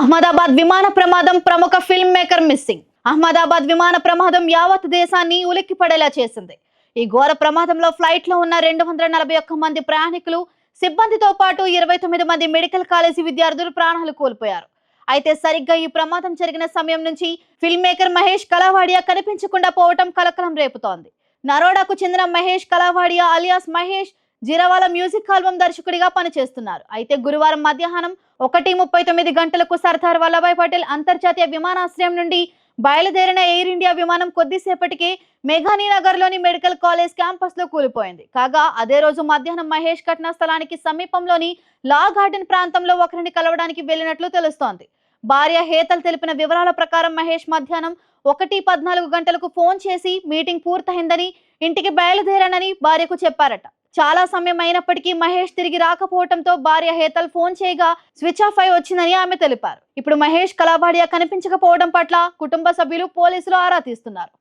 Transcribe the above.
అహ్మదాబాద్ విమాన ప్రమాదం ప్రముఖ ఫిల్మ్ మేకర్ మిస్సింగ్. అహ్మదాబాద్ విమాన ప్రమాదం యావత్ దేశాన్ని ఉలిక్కి పడేలా చేసింది. ఈ ఘోర ప్రమాదంలో ఫ్లైట్లో ఉన్న రెండు వందల నలభై ఒక్క మంది ప్రయాణికులు సిబ్బందితో పాటు ఇరవై తొమ్మిది మంది మెడికల్ కాలేజీ విద్యార్థులు ప్రాణాలు కోల్పోయారు. అయితే సరిగ్గా ఈ ప్రమాదం జరిగిన సమయం నుంచి ఫిల్మ్ మేకర్ మహేష్ కలవాడియా కనిపించకుండా పోవటం కలకలం రేపుతోంది. నరోడాకు చెందిన Mahesh Kalavadiya alias Mahesh Jeerawala music album దర్శకుడిగా పనిచేస్తున్నారు. అయితే గురువారం మధ్యాహ్నం ఒకటి ముప్పై తొమ్మిది గంటలకు సర్దార్ వల్లభాయ్ పటేల్ అంతర్జాతీయ విమానాశ్రయం నుండి బయలుదేరిన ఎయిర్ ఇండియా విమానం కొద్దిసేపటికే మేఘానీనగర్ నగర్లోని మెడికల్ కాలేజ్ క్యాంపస్లో కూలిపోయింది. కాగా అదే రోజు మధ్యాహ్నం మహేష్ ఘటనా స్థలానికి సమీపంలోని లా గార్డెన్ ప్రాంతంలో ఒకరిని కలవడానికి వెళ్ళినట్లు తెలుస్తోంది. భార్య హేతల్ తెలిపిన వివరాల ప్రకారం మహేష్ మధ్యాహ్నం ఒకటి పద్నాలుగు గంటలకు ఫోన్ చేసి మీటింగ్ పూర్తయిందని ఇంటికి బయలుదేరానని భార్యకు చెప్పారట. చాలా సమయం అయినప్పటికీ మహేష్ తిరిగి రాకపోవడంతో భార్య హేతల్ ఫోన్ చేయగా స్విచ్ ఆఫ్ అయి వచ్చిందని ఆమె తెలిపారు. ఇప్పుడు మహేష్ కలాబాడియా కనిపించకపోవడం పట్ల కుటుంబ సభ్యులు పోలీసులు ఆరా తీస్తున్నారు.